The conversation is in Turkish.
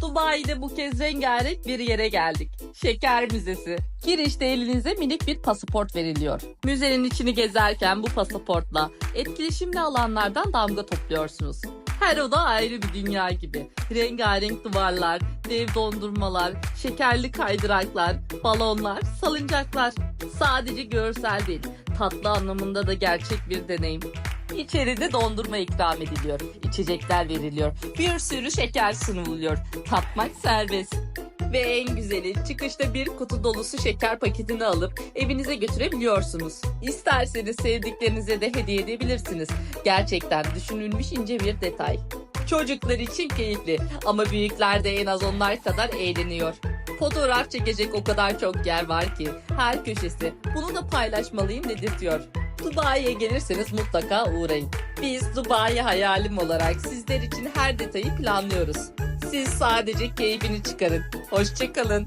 Dubai'de bu kez rengarenk bir yere geldik. Şeker Müzesi. Girişte elinize minik bir pasaport veriliyor. Müzenin içini gezerken bu pasaportla etkileşimli alanlardan damga topluyorsunuz. Her oda ayrı bir dünya gibi. Rengarenk duvarlar, dev dondurmalar, şekerli kaydıraklar, balonlar, salıncaklar. Sadece görsel değil, tatlı anlamında da gerçek bir deneyim. İçeride dondurma ikram ediliyor, içecekler veriliyor, bir sürü şeker sunuluyor. Tatmak serbest. Ve en güzeli çıkışta bir kutu dolusu şeker paketini alıp evinize götürebiliyorsunuz. İsterseniz sevdiklerinize de hediye edebilirsiniz. Gerçekten düşünülmüş ince bir detay. Çocuklar için keyifli ama büyükler de en az onlar kadar eğleniyor. Fotoğraf çekecek o kadar çok yer var ki her köşesi bunu da paylaşmalıyım dedirtiyor. Dubai'ye gelirseniz mutlaka uğrayın. Biz Dubai hayalim olarak sizler için her detayı planlıyoruz. Siz sadece keyfini çıkarın. Hoşçakalın.